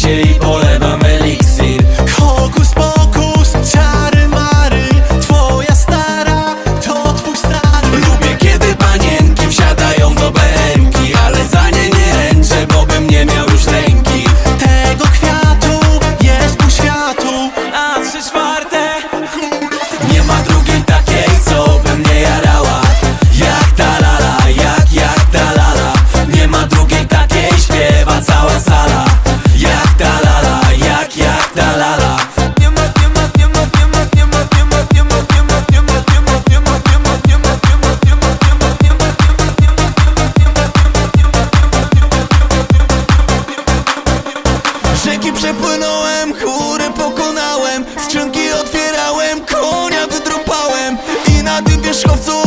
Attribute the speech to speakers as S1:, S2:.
S1: życie i Popłynąłem, chóry pokonałem Skrzynki otwierałem, konia wydrąpałem I na tym wierzchowcu